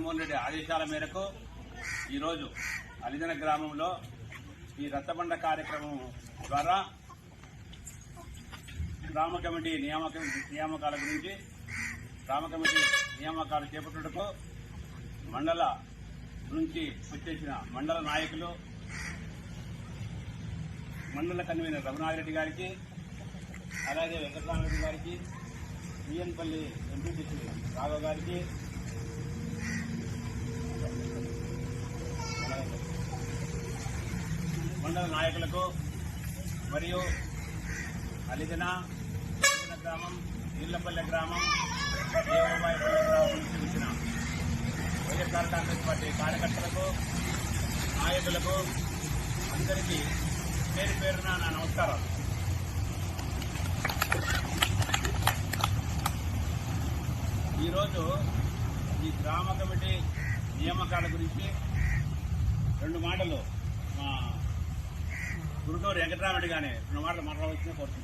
జగన్మోహన్ రెడ్డి ఆదేశాల మేరకు ఈరోజు అలిజన గ్రామంలో ఈ రచ్చబండ కార్యక్రమం ద్వారా గ్రామ కమిటీ నియామక నియామకాల గురించి గ్రామ కమిటీ నియామకాలు చేపట్టుటకు మండల నుంచి వచ్చేసిన మండల నాయకులు మండల కన్వీనర్ రఘునాథరెడ్డి గారికి అలాగే వెంకటరామరెడ్డి గారికి బిఎన్పల్లి ఎంపీటీసీ రాఘవ్ గారికి మండల నాయకులకు మరియు అలిదిన గ్రామం నీళ్ళపల్లె గ్రామం దేవబాయిపల్లె గ్రామం నుంచి వచ్చిన వైఎస్ఆర్ కాంగ్రెస్ పార్టీ కార్యకర్తలకు నాయకులకు అందరికీ పేరు పేరున నా నమస్కారం ఈరోజు ఈ గ్రామ కమిటీ నియామకాల గురించి రెండు మాటలు మా వెంకటరామరెడ్డి గానే రెండు మాటలు మాట్లాడవలసిన కోరుతున్నాను.